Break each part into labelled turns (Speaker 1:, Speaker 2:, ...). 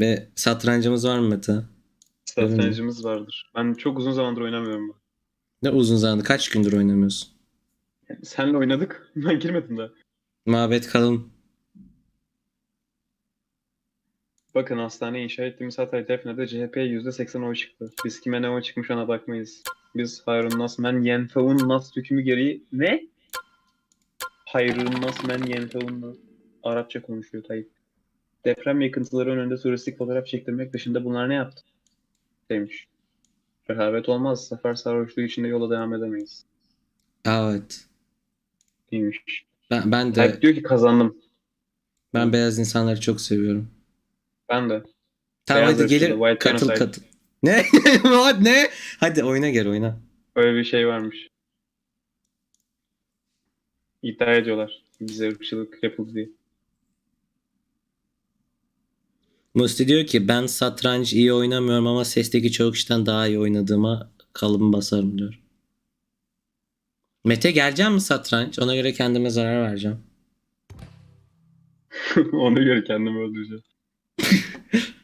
Speaker 1: Ve satrancımız var mı Mete?
Speaker 2: Satrancımız vardır. Ben çok uzun zamandır oynamıyorum.
Speaker 1: Ne uzun zamandır kaç gündür oynamıyorsun?
Speaker 2: Yani senle oynadık. Ben girmedim daha.
Speaker 1: Mabet kalın.
Speaker 2: Bakın hastane inşa ettiğimiz Hatay Defne'de CHP %80 oy çıktı. Biz kime ne oy çıkmış ona bakmayız. Biz Hayrun Nasmen Yenfeun Nas hükmü gereği ne? Hayrun Nasmen Yenfeun Nas. Arapça konuşuyor Tayyip. Deprem yıkıntıları önünde turistik fotoğraf çektirmek dışında bunlar ne yaptı? Demiş. Rehavet olmaz. Sefer sarhoşluğu içinde yola devam edemeyiz.
Speaker 1: Evet.
Speaker 2: Demiş.
Speaker 1: Ben, ben de
Speaker 2: Tayyip diyor ki kazandım.
Speaker 1: ben beyaz insanları çok seviyorum.
Speaker 2: Ben de.
Speaker 1: Tamam
Speaker 2: Beyaz
Speaker 1: hadi gelir katıl katıl. Ne? What ne? Hadi oyuna gel oyuna.
Speaker 2: Öyle bir şey varmış. İddia ediyorlar. Bize ırkçılık yapıldı diye.
Speaker 1: Musti diyor ki ben satranç iyi oynamıyorum ama sesteki çoğu kişiden daha iyi oynadığıma kalıbı basarım diyor. Mete geleceğim mi satranç? Ona göre kendime zarar vereceğim.
Speaker 2: Ona göre kendimi öldüreceğim.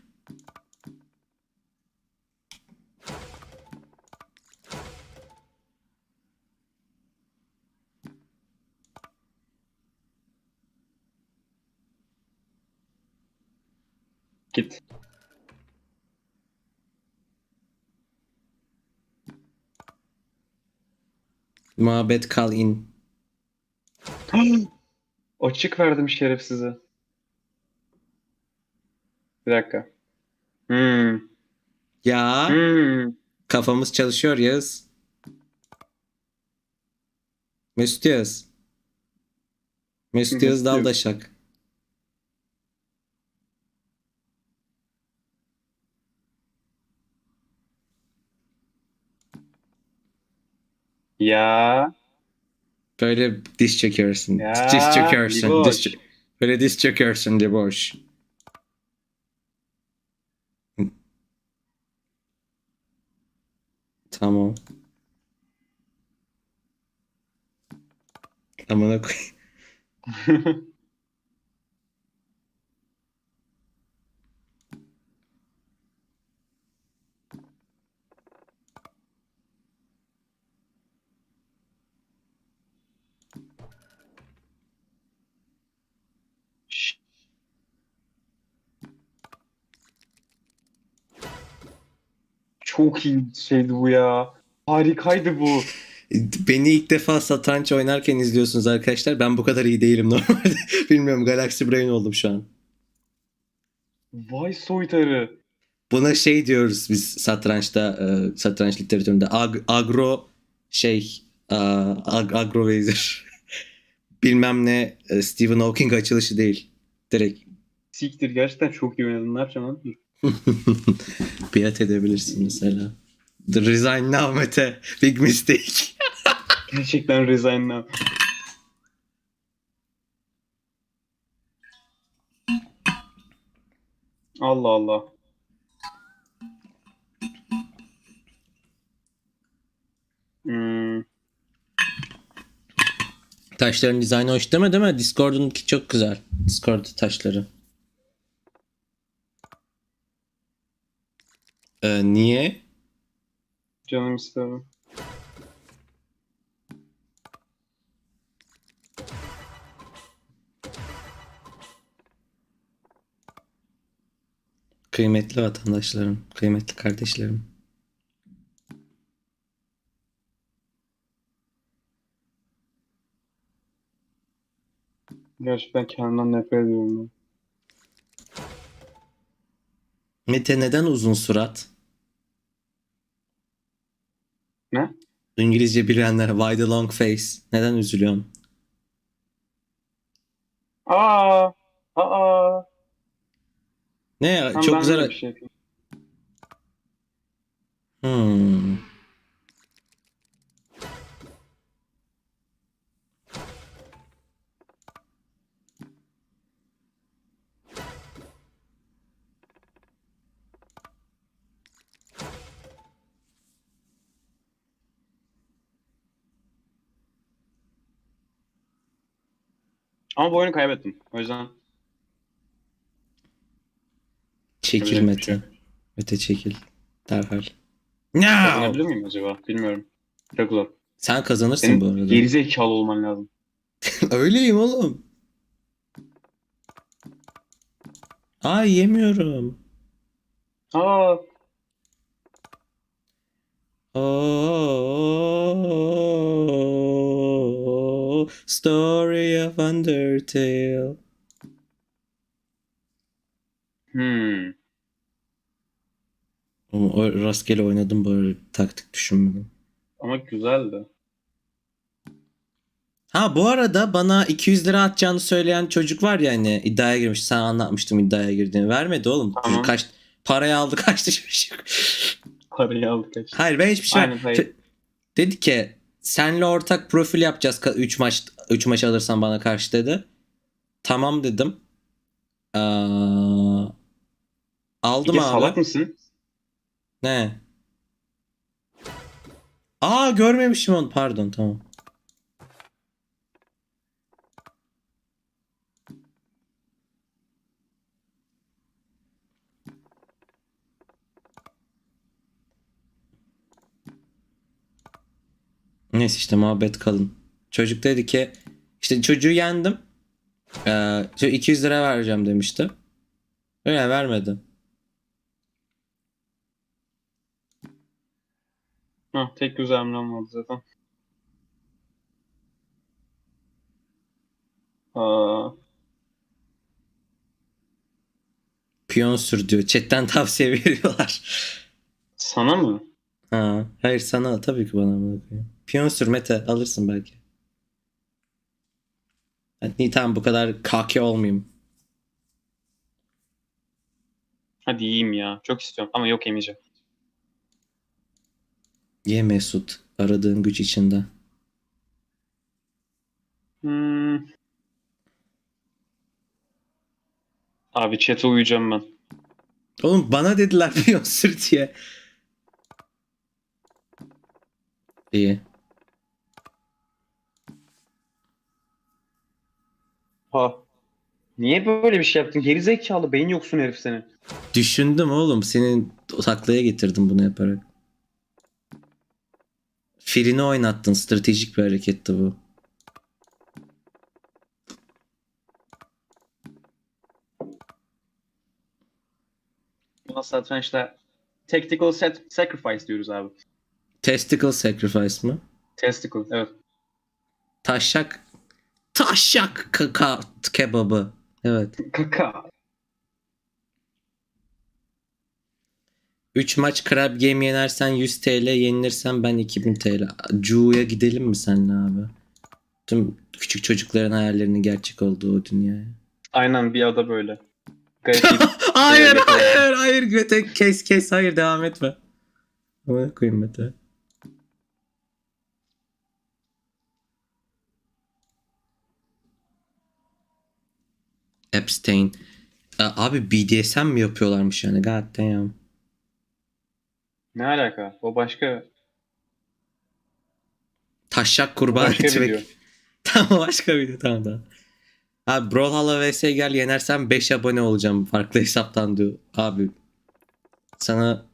Speaker 2: Git.
Speaker 1: Muhabbet kal in.
Speaker 2: Açık verdim şerefsize. Bir dakika. Hmm.
Speaker 1: Ya
Speaker 2: Hmm.
Speaker 1: kafamız çalışıyor Yağız. Mesut Yağız. Mesut Yağız. Daldaşak.
Speaker 2: Ya.
Speaker 1: Böyle diz çekiyorsun.
Speaker 2: Ya,
Speaker 1: diz çekiyorsun.
Speaker 2: Liboş.
Speaker 1: Diz çe- böyle diz çekiyorsun Liboş. Tamam. Amına koy.
Speaker 2: Çok iyi şeydi bu ya. Harikaydı bu.
Speaker 1: Beni ilk defa satranç oynarken izliyorsunuz arkadaşlar. Ben bu kadar iyi değilim normalde. Bilmiyorum Galaxy Brain oldum şu an.
Speaker 2: Vay soytarı.
Speaker 1: Buna şey diyoruz biz satrançta, e, satranç literatüründe. Ag- agro şey, ag- agrovazer. Bilmem ne e, Stephen Hawking açılışı değil. Direkt
Speaker 2: Siktir gerçekten çok iyi oynadın. Ne yapacaksın lan?
Speaker 1: Biat edebilirsin mesela. The Resign Now Mete. Big mistake.
Speaker 2: Gerçekten resign now. Allah Allah. Hmm,
Speaker 1: Taşların dizaynı hoş değil mi değil mi? Discord'unki çok güzel. Discord taşları. Ee, niye?
Speaker 2: canım istedim.
Speaker 1: Kıymetli vatandaşlarım, kıymetli kardeşlerim.
Speaker 2: Gerçekten kendimden nefret ediyorum ben.
Speaker 1: Mete neden uzun surat?
Speaker 2: Ne?
Speaker 1: İngilizce bilenler why the long face? Neden üzülüyorsun?
Speaker 2: Aa! Aa!
Speaker 1: Ne ya?
Speaker 2: Tamam,
Speaker 1: çok
Speaker 2: ben
Speaker 1: güzel.
Speaker 2: böyle bir şey yapayım.
Speaker 1: Hmm.
Speaker 2: Ama bu oyunu kaybettim. O yüzden
Speaker 1: Çekil
Speaker 2: Yapacak bir şey
Speaker 1: Mete. Mete çekil. Derhal.
Speaker 2: Kazanabilir miyim acaba? Bilmiyorum. Çok zor.
Speaker 1: Sen kazanırsın
Speaker 2: Senin
Speaker 1: bu arada.
Speaker 2: gerizekalı olman lazım.
Speaker 1: Öyleyim oğlum. Ay yemiyorum.
Speaker 2: Aa,
Speaker 1: story of Undertale.
Speaker 2: hmm.
Speaker 1: Oğlum, o rastgele oynadım böyle taktik düşünmedim.
Speaker 2: Ama güzeldi.
Speaker 1: Ha bu arada bana 200 lira atacağını söyleyen çocuk var ya hani iddiaya girmiş. Sen anlatmıştım iddiaya girdiğini. Vermedi oğlum.
Speaker 2: Tamam.
Speaker 1: Kaç parayı aldı kaçtı çocuk.
Speaker 2: Parayı aldık kaç.
Speaker 1: Hayır ben hiçbir şey
Speaker 2: Aynen hayır.
Speaker 1: Dedi ki senle ortak profil yapacağız 3 maç 3 maç alırsan bana karşı dedi. Tamam dedim. Aa, aldım
Speaker 2: Bir de
Speaker 1: abi.
Speaker 2: salak mısın?
Speaker 1: Ne? Aa görmemişim onu. Pardon tamam. Neyse işte muhabbet kalın. Çocuk dedi ki işte çocuğu yendim. Ee, şu 200 lira vereceğim demişti. Öyle vermedi.
Speaker 2: Ha, tek güzel hamlem vardı zaten. Aa,
Speaker 1: Piyon sür diyor. Chatten tavsiye veriyorlar.
Speaker 2: sana mı?
Speaker 1: Ha, hayır sana tabii ki bana amına koyayım. Piyon sür Mete alırsın belki. Hadi tamam bu kadar kaki olmayayım.
Speaker 2: Hadi yiyeyim ya. Çok istiyorum ama yok yemeyeceğim.
Speaker 1: Ye Mesut. Aradığın güç içinde.
Speaker 2: Hmm. Abi chat'e uyuyacağım ben.
Speaker 1: Oğlum bana dediler piyon sür diye. İyi.
Speaker 2: Ha. Niye böyle bir şey yaptın? Geri zekalı beyin yoksun herif senin.
Speaker 1: Düşündüm oğlum. Senin taklaya getirdim bunu yaparak. Filini oynattın. Stratejik bir hareketti bu.
Speaker 2: Buna satrançta tactical set sacrifice diyoruz abi.
Speaker 1: Testicle sacrifice mı?
Speaker 2: Testicle evet.
Speaker 1: Taşak. Taşak kaka kebabı. Evet.
Speaker 2: Kaka.
Speaker 1: 3 maç Crab Game yenersen 100 TL, yenilirsen ben 2000 TL. Cu'ya gidelim mi seninle abi? Tüm küçük çocukların hayallerinin gerçek olduğu o dünyaya.
Speaker 2: Aynen bir ada böyle.
Speaker 1: Hayır, hayır, hayır. Mete kes kes. Hayır devam etme. Ama koyayım Mete. Epstein. Abi BDSM mi yapıyorlarmış yani? God damn.
Speaker 2: ne alaka? O başka
Speaker 1: Taşak kurban
Speaker 2: başka
Speaker 1: etmek.
Speaker 2: video.
Speaker 1: Tamam başka video tamam tamam. Abi Brawlhalla vs gel yenersem 5 abone olacağım farklı hesaptan diyor. Abi sana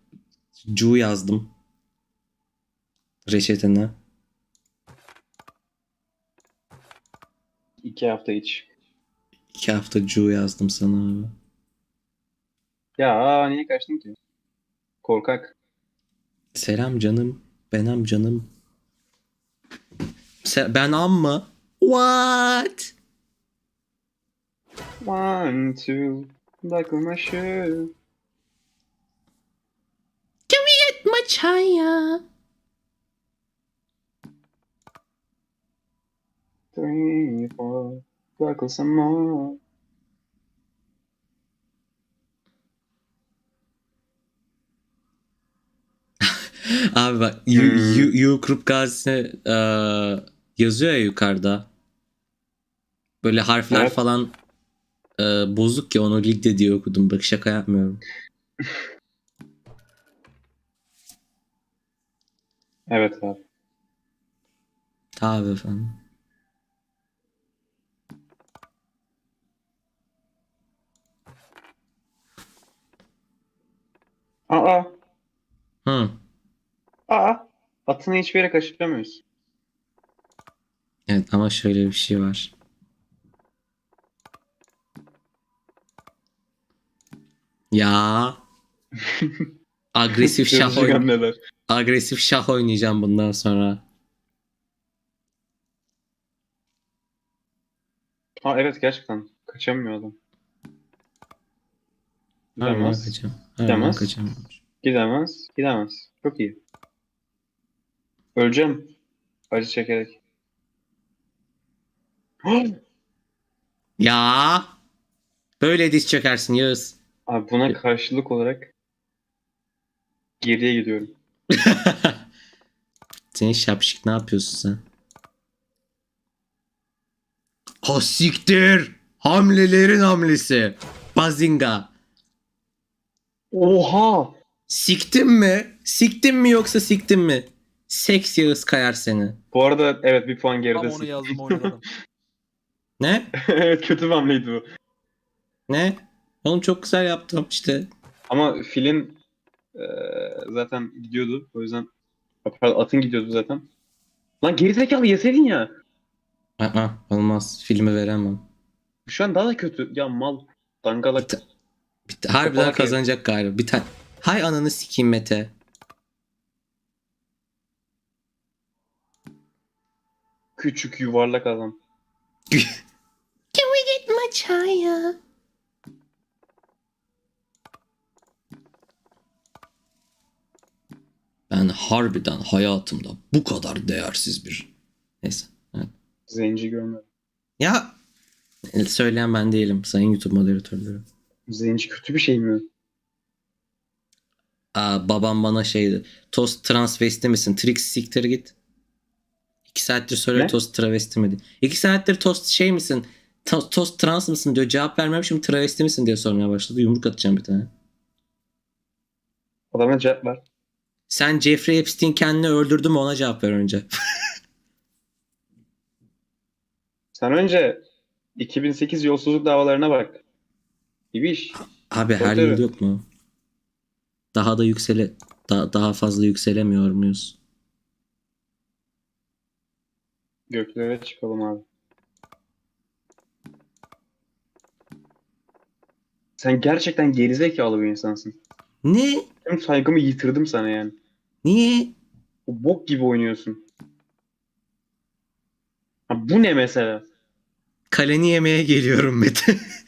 Speaker 1: Cu yazdım. Reçetene.
Speaker 2: İki hafta hiç.
Speaker 1: 2 hafta Cu yazdım sana abi.
Speaker 2: Ya niye kaçtın ki? Korkak.
Speaker 1: Selam canım. Benem canım. Se- ben am mı? What?
Speaker 2: One, two, buckle my shoe.
Speaker 1: Much higher.
Speaker 2: Three, four, buckle some more.
Speaker 1: Abi bak. Yu, Yu Krupp Gazi e, yazıyor ya yukarıda. Böyle harfler
Speaker 2: Evet.
Speaker 1: falan e, bozuk ya onu ligde diye okudum. Bak şaka yapmıyorum.
Speaker 2: Evet abi.
Speaker 1: Tabii efendim.
Speaker 2: Aa.
Speaker 1: Hı.
Speaker 2: Aa. Atını hiçbir yere kaçıramıyoruz.
Speaker 1: Evet ama şöyle bir şey var. Ya. Agresif şah oyn agresif şah oynayacağım bundan sonra.
Speaker 2: Ha evet gerçekten. Kaçamıyor adam. Gidemez. Gidemez. Gidemez. Gidemez. Çok iyi. Öleceğim. Acı çekerek.
Speaker 1: Ya. Böyle diz çökersin Yağız.
Speaker 2: Abi buna karşılık olarak geriye gidiyorum.
Speaker 1: Senin şapşik ne yapıyorsun sen? Ha siktir. Hamlelerin hamlesi. Bazinga.
Speaker 2: Oha!
Speaker 1: Siktin mi? Siktin mi yoksa siktin mi? Seks Yağız kayar seni.
Speaker 2: Bu arada evet bir puan
Speaker 3: Tam
Speaker 2: geridesin.
Speaker 3: onu yazdım oynadım.
Speaker 1: Ne?
Speaker 2: evet kötü bir hamleydi bu.
Speaker 1: Ne? Oğlum çok güzel yaptım işte.
Speaker 2: Ama filin eee, zaten gidiyordu. O yüzden Pardon, atın gidiyordu zaten. Lan gerizekalı yeseydin ya.
Speaker 1: Aa, olmaz. Filmi veremem.
Speaker 2: Şu an daha da kötü. Ya mal. Dangalak.
Speaker 1: Harbiden
Speaker 2: Kapalı
Speaker 1: kazanacak galiba. Bir tane. Hay ananı sikeyim Mete.
Speaker 2: Küçük yuvarlak adam.
Speaker 1: Can we get much higher? Ben harbiden hayatımda bu kadar değersiz bir... Neyse. Evet.
Speaker 2: Zenci görmedim.
Speaker 1: Ya söyleyen ben değilim. Sayın YouTube moderatörleri.
Speaker 2: Zenci kötü bir şey mi?
Speaker 1: Aa, babam bana şeydi. Tost transvesti misin? Trix siktir git. İki saattir soruyor tost travesti mi diye. İki saattir tost şey misin? To- tost trans mısın diyor. Cevap vermem şimdi travesti misin diye sormaya başladı. Yumruk atacağım bir tane.
Speaker 2: Adama cevap ver.
Speaker 1: Sen Jeffrey Epstein kendini öldürdü mü ona cevap ver önce.
Speaker 2: Sen önce 2008 yolsuzluk davalarına bak. İbiş.
Speaker 1: Abi her
Speaker 2: Tabii,
Speaker 1: yıl yok mu? Daha da yüksele da- daha fazla yükselemiyor muyuz?
Speaker 2: Göklere çıkalım abi. Sen gerçekten gerizekalı bir insansın.
Speaker 1: Ne?
Speaker 2: Tüm saygımı yitirdim sana yani.
Speaker 1: Niye?
Speaker 2: O bok gibi oynuyorsun. Ha, bu ne mesela?
Speaker 1: Kaleni yemeye geliyorum Mete.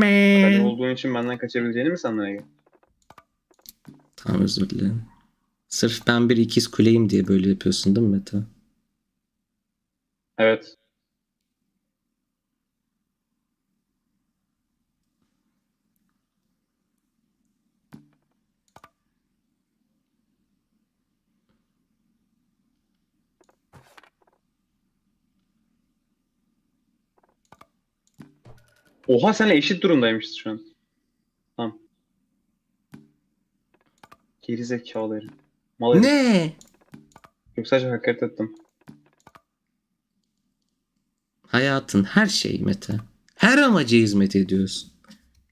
Speaker 2: Kale
Speaker 1: Me.
Speaker 2: olduğun için benden kaçabileceğini mi sandın Ege?
Speaker 1: Tamam özür dilerim. Sırf ben bir ikiz kuleyim diye böyle yapıyorsun değil mi Mete?
Speaker 2: Evet. Oha senle eşit durumdaymışız şu an. Tamam. Geri zekalı herif. Mal herif.
Speaker 1: Ne?
Speaker 2: Yok sadece hakaret ettim.
Speaker 1: Hayatın her şeyi Mete. Her amaca hizmet ediyorsun.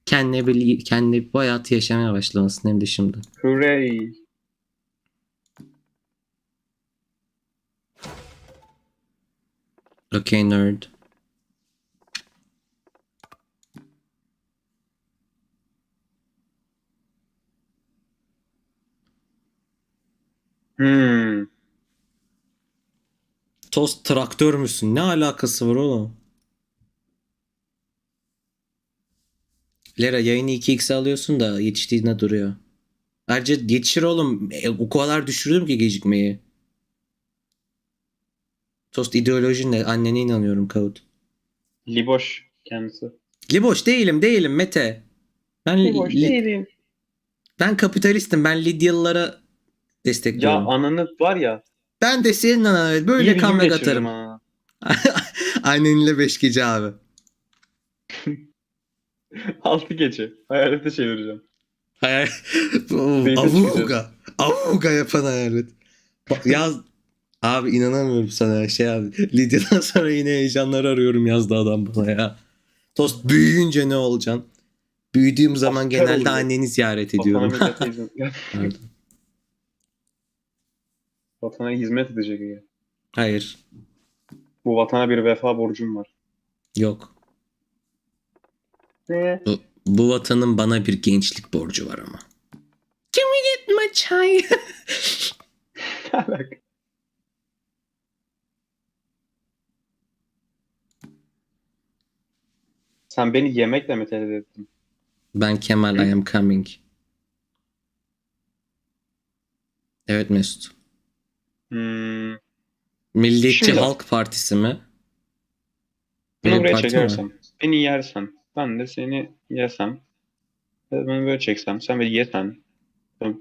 Speaker 1: Kendine, bir, kendine bu hayatı yaşamaya başlamasın hem de şimdi.
Speaker 2: Hooray.
Speaker 1: Okay nerd.
Speaker 2: Hmm.
Speaker 1: Tost traktör müsün? Ne alakası var oğlum? Lera yayını 2x alıyorsun da yetiştiğinde duruyor. Ayrıca yetişir oğlum. E, o kadar düşürdüm ki gecikmeyi. Tost ideolojinle annene inanıyorum Kavut.
Speaker 2: Liboş kendisi.
Speaker 1: Liboş değilim değilim Mete. Ben,
Speaker 2: Liboş
Speaker 1: li-
Speaker 2: değilim.
Speaker 1: ben kapitalistim. Ben Lidyalılara
Speaker 2: Ya
Speaker 1: destekliyorum.
Speaker 2: ananı var ya.
Speaker 1: Ben de senin anana böyle
Speaker 2: geçiririm
Speaker 1: atarım. Annenle beş gece abi.
Speaker 2: Altı gece. Hayalete çevireceğim.
Speaker 1: Hayal... Avuga. Avuga yapan hayalet. Yaz... Abi inanamıyorum sana şey abi. Lidya'dan sonra yine heyecanlar arıyorum yazdı adam bana ya. Tost büyüyünce ne olacaksın? Büyüdüğüm zaman
Speaker 2: Asker
Speaker 1: genelde
Speaker 2: oluyor.
Speaker 1: anneni ziyaret ediyorum.
Speaker 2: Vatana hizmet edecek ya.
Speaker 1: Hayır.
Speaker 2: Bu vatana bir vefa borcum var.
Speaker 1: Yok.
Speaker 2: Ne?
Speaker 1: Bu, bu vatanın bana bir gençlik borcu var ama. Can we get my
Speaker 2: alaka? Sen beni yemekle mi tehdit ettin?
Speaker 1: ben Kemal I am coming. Evet Mesut.
Speaker 2: Hmm.
Speaker 1: Milliyetçi
Speaker 2: Şimdi-
Speaker 1: Halk Partisi mi? Bir
Speaker 2: buraya
Speaker 1: parti mi
Speaker 2: beni yersen, ben de seni yesem, ben böyle çeksem, sen beni yesen,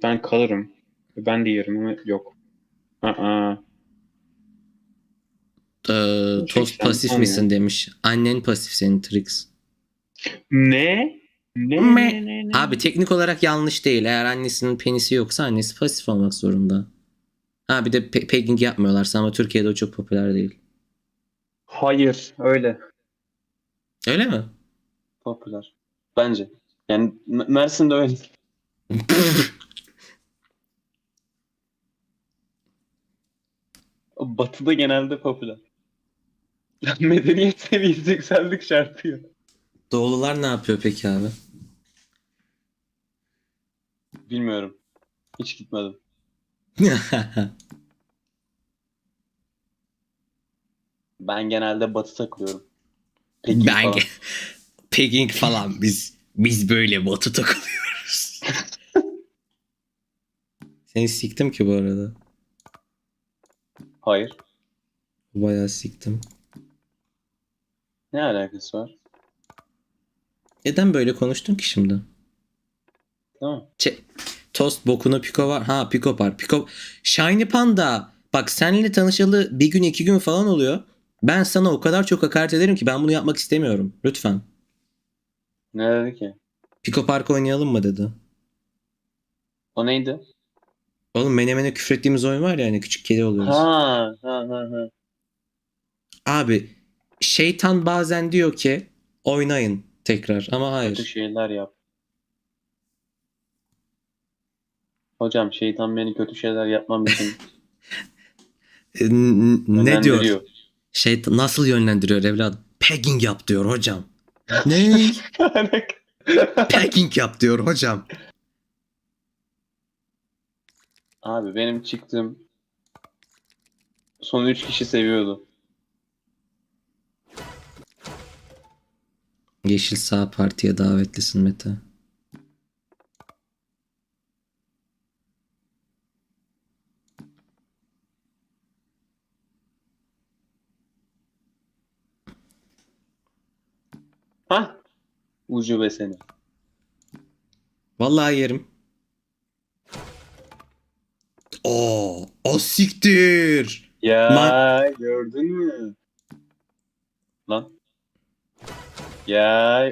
Speaker 2: ben, kalırım. Ben de yerim ama yok. Aa,
Speaker 1: Ee, tost
Speaker 2: Çeksen
Speaker 1: pasif misin demiş. Annen pasif senin Trix.
Speaker 2: ne? Ne? Ne, ne, ne?
Speaker 1: Abi teknik olarak yanlış değil. Eğer annesinin penisi yoksa annesi pasif olmak zorunda. Ha bir de pe- pegging yapmıyorlarsa ama Türkiye'de o çok popüler değil.
Speaker 2: Hayır, öyle.
Speaker 1: Öyle mi?
Speaker 2: Popüler. Bence. Yani M- Mersin'de öyle. Batı'da genelde popüler. Medeniyet seviyesi yükseldikçe artıyor.
Speaker 1: Doğulular ne yapıyor peki abi?
Speaker 2: Bilmiyorum. Hiç gitmedim. Ben genelde batı takılıyorum. Pekin
Speaker 1: ben
Speaker 2: falan.
Speaker 1: pegging falan biz biz böyle batı takılıyoruz. Seni siktim ki bu arada.
Speaker 2: Hayır.
Speaker 1: Bayağı siktim.
Speaker 2: Ne alakası var?
Speaker 1: Neden böyle konuştun ki şimdi?
Speaker 2: Tamam.
Speaker 1: Çe- Tost bokuna Pico var. Ha Pico var. Pico. Shiny Panda. Bak seninle tanışalı bir gün iki gün falan oluyor. Ben sana o kadar çok hakaret ederim ki ben bunu yapmak istemiyorum. Lütfen.
Speaker 2: Ne dedi ki?
Speaker 1: Pico Park oynayalım mı dedi.
Speaker 2: O neydi?
Speaker 1: Oğlum menemene küfrettiğimiz oyun var ya hani küçük kedi oluyoruz.
Speaker 2: Ha, ha, ha, ha.
Speaker 1: Abi şeytan bazen diyor ki oynayın tekrar ama
Speaker 2: Kötü
Speaker 1: hayır.
Speaker 2: şeyler yap. Hocam şeytan beni kötü şeyler yapmam için
Speaker 1: E, n- ne diyor?
Speaker 2: yönlendiriyor.
Speaker 1: Şeytan nasıl yönlendiriyor evladım? Pegging yap diyor hocam. ne? Pegging yap diyor hocam.
Speaker 2: Abi benim çıktığım son 3 kişi seviyordu.
Speaker 1: Yeşil Sağ Parti'ye davetlisin Mete.
Speaker 2: Ucube seni.
Speaker 1: Vallahi yerim. Oo, o siktir.
Speaker 2: Ya
Speaker 1: Ma-
Speaker 2: gördün mü? Lan. Ya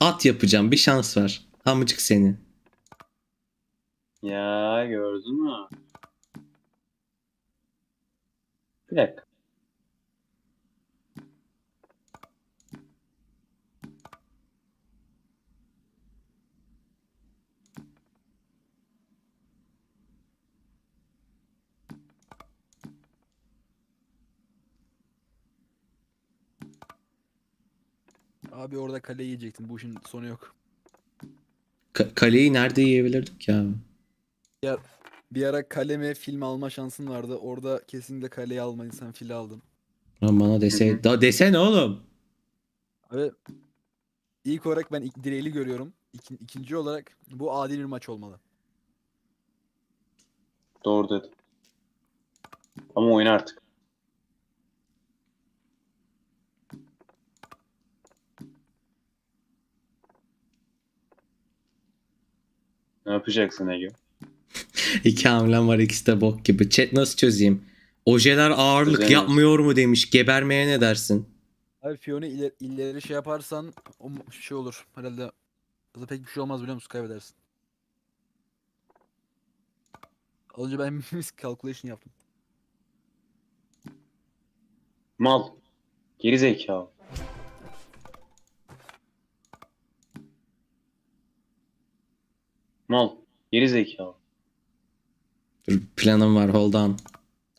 Speaker 1: At yapacağım bir şans var. Amıcık seni.
Speaker 2: ya gördün mü? Bir dakika.
Speaker 3: Abi orada kaleyi yiyecektin. Bu işin sonu yok.
Speaker 1: Ka- kaleyi nerede yiyebilirdik ya?
Speaker 3: Ya bir ara kaleme film alma şansın vardı. Orada kesinlikle kaleyi almadın. Sen fili aldın.
Speaker 1: Lan bana dese, da desene oğlum.
Speaker 3: Abi ilk olarak ben ilk direğli görüyorum. İkin, ikinci olarak bu adil bir maç olmalı.
Speaker 2: Doğru dedi. Ama oyna artık. Ne yapacaksın Ege?
Speaker 1: İki hamlem var ikisi de bok gibi. Chat nasıl çözeyim? Ojeler ağırlık
Speaker 2: Çözemiyorsun.
Speaker 1: yapmıyor mu demiş. Gebermeye ne dersin?
Speaker 3: Abi Fiona ileri, ileri şey yaparsan o mu- şey olur. Herhalde Zaten pek bir şey olmaz biliyor musun? Kaybedersin. Az önce ben miscalculation yaptım.
Speaker 2: Mal. Geri zekalı. Mal. Geri zekalı.
Speaker 1: Dur, planım var hold on.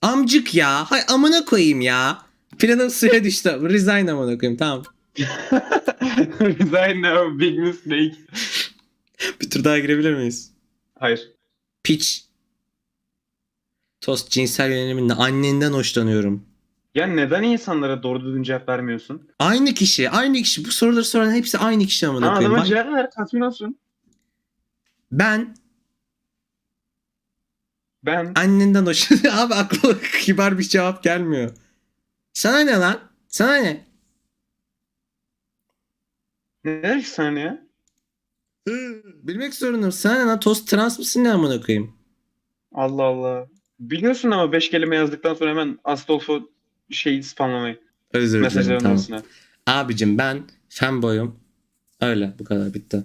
Speaker 1: Amcık ya. Hay amına koyayım ya. Planım suya düştü. Resign amına koyayım tamam.
Speaker 2: Resign now, big mistake.
Speaker 1: Bir tur daha girebilir miyiz?
Speaker 2: Hayır.
Speaker 1: Piç. Tost cinsel yöneliminle annenden hoşlanıyorum.
Speaker 2: Ya neden insanlara doğru düzgün cevap vermiyorsun?
Speaker 1: Aynı kişi, aynı kişi. Bu soruları soran hepsi aynı kişi amına koyayım.
Speaker 2: adama
Speaker 1: Bak,
Speaker 2: cevap ver, tatmin olsun.
Speaker 1: ben
Speaker 2: Ben
Speaker 1: annenden hoşlanıyorum. Abi aklıma kibar bir cevap gelmiyor. Sana ne lan? Sana ne?
Speaker 2: ne sana ya?
Speaker 1: Bilmek zorundayım. Sana ne lan? Tost trans mısın ne amına koyayım?
Speaker 2: Allah Allah. Biliyorsun ama 5 kelime yazdıktan sonra hemen Astolfo şey spamlamayı.
Speaker 1: Özür dilerim.
Speaker 2: Mesajların
Speaker 1: Tamam.
Speaker 2: arasına.
Speaker 1: Abicim ben fanboyum. Öyle bu kadar bitti.